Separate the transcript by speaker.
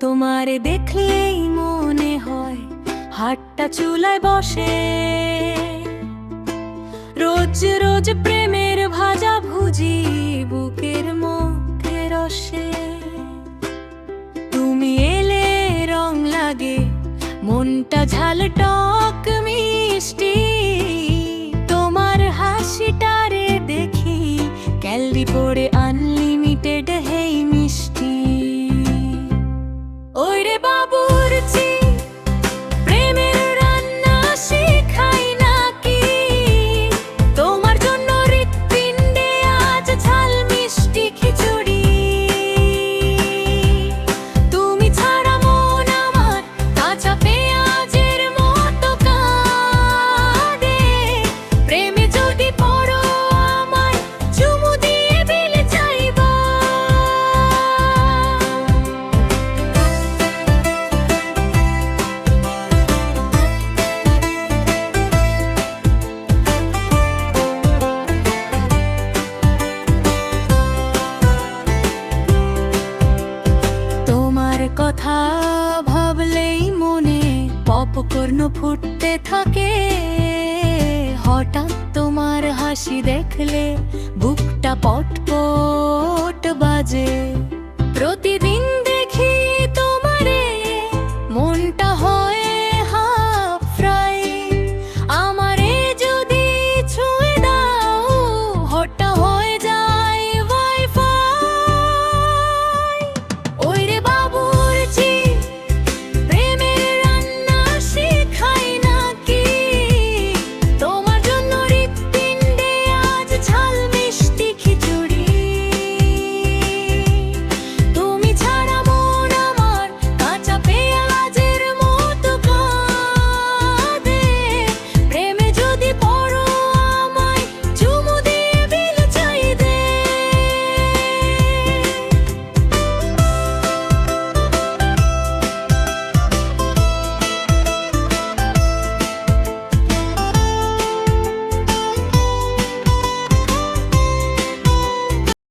Speaker 1: তোমারে দেখলেই মনে হয় হাটটা চুলায় বসে। রোজ রোজ প্রেমের ভাজা ভুজি বুকের মধ্যে রসে। তুমি এলে রং লাগে, মনটা ঝাল টক মিষ্টি। তোমার হাসিটারে দেখি, ক্যালরি পড়ে পপকর্ন ফুটতে থাকে। হঠাৎ তোমার হাসি দেখলে বুকটা পটপট বাজে। প্রতিদিন